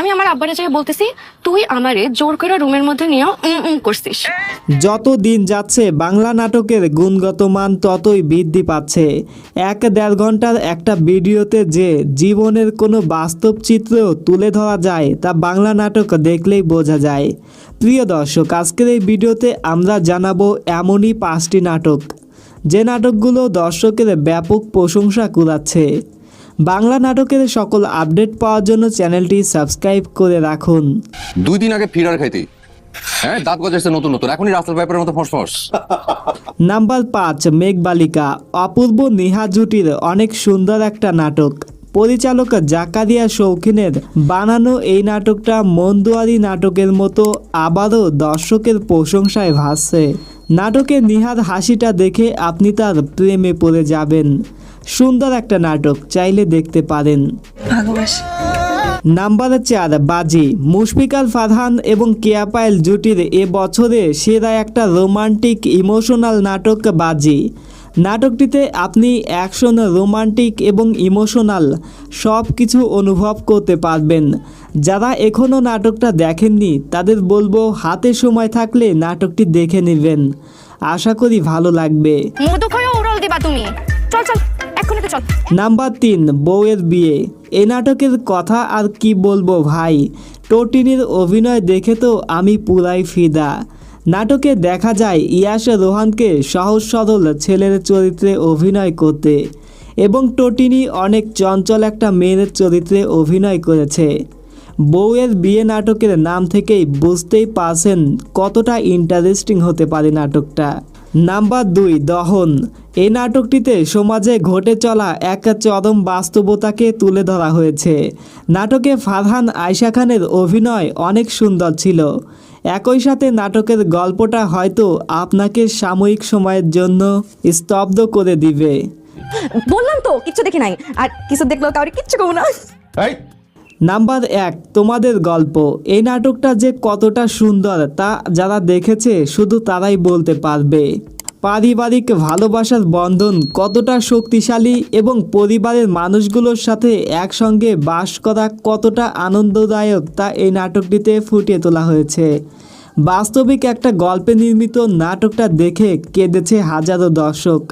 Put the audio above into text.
আমি আমার আব্বারে যাই বলতেছি, তুই আমারে জোর করে রুমের মধ্যে নিয়েও করছিস। যত দিন যাচ্ছে, বাংলা নাটকের গুণগত মান ততই বৃদ্ধি পাচ্ছে। এক দেড় ঘণ্টার একটা ভিডিওতে যে জীবনের কোনো বাস্তব চিত্র তুলে ধরা যায়, তা বাংলা নাটক দেখলেই বোঝা যায়। প্রিয় দর্শক, আজকের এই ভিডিওতে আমরা জানাব এমনই পাঁচটি নাটক, যে নাটকগুলো দর্শকের ব্যাপক প্রশংসা কুড়াচ্ছে। বাংলা নাটকের সকল আপডেট পাওয়ার জন্য চ্যানেলটি সাবস্ক্রাইব করে রাখুন। দুই দিন আগে ফিরার খাইতে হ্যাঁ দাঁত গজাইছে নতুন নতুন। এখনই রাস্তার ব্যাপারের মতো ফসফস নাম্বার পাঁচ মেঘবালিকা। অপূর্ব নেহা জুটির অনেক সুন্দর একটা নাটক। পরিচালক জাকারিয়া শৌখিনের বানানো এই নাটকটা মন্দুয়ারি নাটকের মতো আবারও দর্শকের প্রশংসায় ভাসছে। নাটকে নিহার হাসিটা দেখে আপনি তার প্রেমে পড়ে যাবেন। সুন্দর একটা নাটক চাইলে দেখতে পারেন। ভালোবাসি। নাম্বার চার বাজি। মুশফিকাল ফারহান এবং কেয়া পায়েল জুটির এ বছরে সেরা একটা রোমান্টিক ইমোশনাল নাটক বাজি। নাটকটিতে আপনি অ্যাকশন রোমান্টিক এবং ইমোশনাল সব কিছু অনুভব করতে পারবেন। যারা এখনও নাটকটা দেখেননি তাদের বলব হাতে সময় থাকলে নাটকটি দেখে নেবেন। আশা করি ভালো লাগবে। দিবা তুমি। চল চল। নাম্বার তিন, বউয়ের বিয়ে। এই নাটকের কথা আর কি বলব ভাই? টোটিনির অভিনয় দেখে তো আমি পুরাই ফিদা। নাটকে দেখা যায় ইয়াস রোহানকে সহজ সরল ছেলের চরিত্রে অভিনয় করতে এবং টোটিনি অনেক চঞ্চল একটা মেয়ের চরিত্রে অভিনয় করেছে। বউয়ের বিয়ে নাটকের নাম থেকেই বুঝতেই পারছেন কতটা ইন্টারেস্টিং হতে পারে নাটকটা। নাম্বার দুই, দহন। এই নাটকটিতে সমাজে ঘটে চলা এক চরম বাস্তবতাকে তুলে ধরা হয়েছে। নাটকে ফারহান আয়শা খানের অভিনয় অনেক সুন্দর ছিল। একই সাথে নাটকের গল্পটা হয়তো আপনাকে সাময়িক সময়ের জন্য স্তব্ধ করে দিবে। বললাম তো কিচ্ছু দেখি নাই। আর কিছু দেখল কাউরে কিচ্ছু কমু না। নাম্বার এক তোমাদের গল্প। এই নাটকটা যে কতটা সুন্দর তা যারা দেখেছে শুধু তারাই বলতে পারবে। পারিবারিক ভালোবাসার বন্ধন কতটা শক্তিশালী এবং পরিবারের মানুষগুলোর সাথে একসঙ্গে বাস করা কতটা আনন্দদায়ক তা এই নাটকটিতে ফুটিয়ে তোলা হয়েছে। বাস্তবিক একটা গল্পে নির্মিত নাটকটা দেখে কেঁদেছে হাজারো দর্শক।